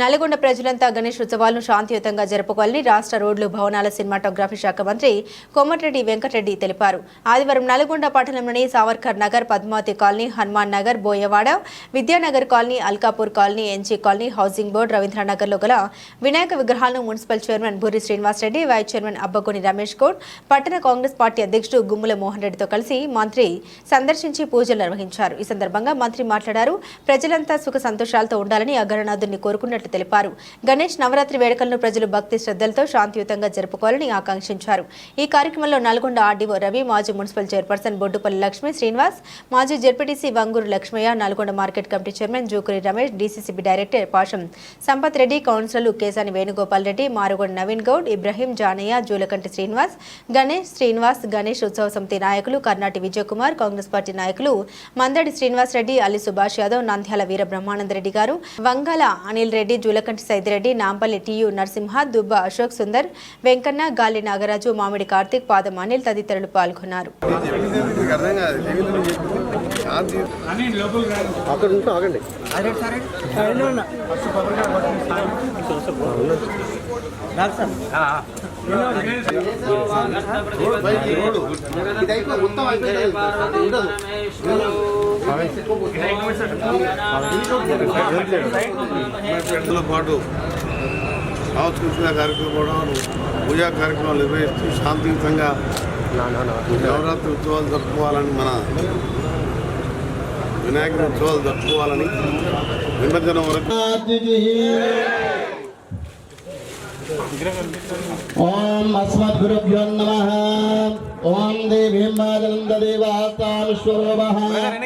నల్గొండ ప్రజలంతా గణేష్ ఉత్సవాలను శాంతియుతంగా జరుపుకోవాలని రాష్ట్ర రోడ్లు భవనాల సినిమాటోగ్రఫీ శాఖ మంత్రి కోమటిరెడ్డి వెంకటరెడ్డి తెలిపారు. ఆదివారం నల్గొండ పట్టణంలోని Savarkar Nagar Padmavati colony Hanuman Nagar Boyawada Vidyanagar colony Alkapur colony NG colony housing board రవీంద్రనగర్లో గల వినాయక విగ్రహాలను municipal chairman Burri Srinivasareddy vice chairman Abbagoni Ramesh Goud పట్టణ కాంగ్రెస్ పార్టీ అధ్యక్షుడు గుమ్ముల మోహన్ రెడ్డితో కలిసి మంత్రి సందర్శించి పూజలు నిర్వహించారు. ఈ సందర్భంగా మంత్రి మాట్లాడారు. ప్రజలంతా సుఖ సంతోషాలతో ఉండాలని అగ్రనాథుని కోరుకున్నట్లు తెలిపారు. గణేష్ నవరాత్రి వేడుకలను ప్రజలు భక్తి శ్రద్ధలతో శాంతియుతంగా జరుపుకోవాలని ఆకాంక్షించారు. ఈ కార్యక్రమంలో నల్గొండ ఆర్డీఓ రవి మాజీ మున్సిపల్ చైర్పర్సన్ బొడ్డుపల్లి లక్ష్మి శ్రీనివాస్ మాజీ ZPTC Vanguru Lakshmaiah Nalgonda market committee chairman Jukuri Ramesh DCCB director Pasham Sampath Reddy కౌన్సిలర్లు కేసాని వేణుగోపాల్ రెడ్డి మారుగొండ నవీన్ గౌడ్ ఇబ్రహీం జానయ్య జూలకంటి శ్రీనివాస్ గణేష్ శ్రీనివాస్ గణేష్ ఉత్సవ సమితి నాయకులు కర్ణాటి విజయకుమార్ కాంగ్రెస్ పార్టీ నాయకులు మందడి శ్రీనివాస్ రెడ్డి అల్లి సుభాష్ యాదవ్ నంద్యాల వీర బ్రహ్మానందరెడ్డి గారు వంగల అనిల్ రెడ్డి జూలకంటి సైదిరెడ్డి నాంపల్లి టీయు నరసింహ దుబ్బ అశోక్ సుందర్ వెంకన్న గాలి నాగరాజు మామిడి కార్తీక్ పాదం అనిల్ తదితరులు పాల్గొన్నారు ఉండదు ఫ్రెండ్స్తో పాటు సాంస్కృతిక కార్యక్రమం పూజా కార్యక్రమాలు నిర్వహిస్తూ శాంతియుతంగా నవరాత్రి ఉత్సవాలు జరుపుకోవాలని మన వినాయకుడి ఉత్సవాలు జరుపుకోవాలని నిమజ్జనం వరకు. ఓం అస్మద్గురుభ్యో నమ. ఓం దేవీం వాజనందదేవాస్తాం విశ్వరూపః పదవావదంగీదానమంత్రే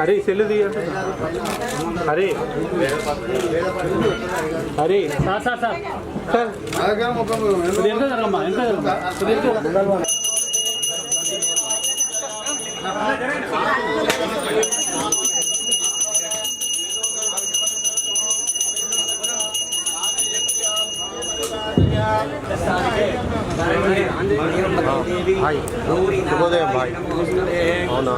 హరి చెల్లి తీయండి Hari. Hari. Sir sir sir. Sir. ఎంత జరగమ్మా ఎంత? శుభోదయం బాయ్ అవునా?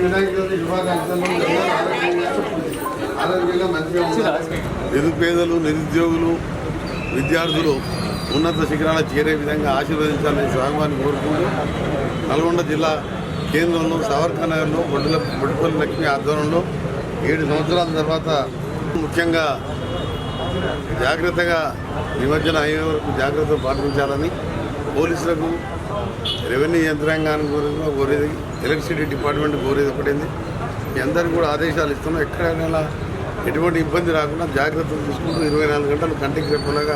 వినాయక చవితి శుభాకాంక్షలు ఆరోగ్యంగా ఆరోగ్యంగా మంచిగా ఉండాలి. నిరుపేదలు నిరుద్యోగులు విద్యార్థులు ఉన్నత శిఖరాల చేరే విధంగా ఆశీర్వదించాలని స్వామివారిని కోరుకుంటూ నల్గొండ జిల్లా కేంద్రంలో సావర్కర్ నగర్లో బొడ్డుల బొడ్డుపల్లి లక్ష్మి ఆధ్వర్యంలో ఏడు సంవత్సరాల తర్వాత ముఖ్యంగా జాగ్రత్తగా నిమజ్జనం అయ్యే వరకు జాగ్రత్త పాటించాలని పోలీసులకు రెవెన్యూ యంత్రాంగానికి కోరేది కోరేది ఎలక్ట్రిసిటీ డిపార్ట్మెంట్ కోరేది ఒకటింది. మీ అందరికీ కూడా ఆదేశాలు ఇస్తున్నాం. ఎక్కడైనా ఎటువంటి ఇబ్బంది రాకుండా జాగ్రత్తలు తీసుకుంటూ ఇరవై నాలుగు గంటలు కంటికి రెప్పలాగా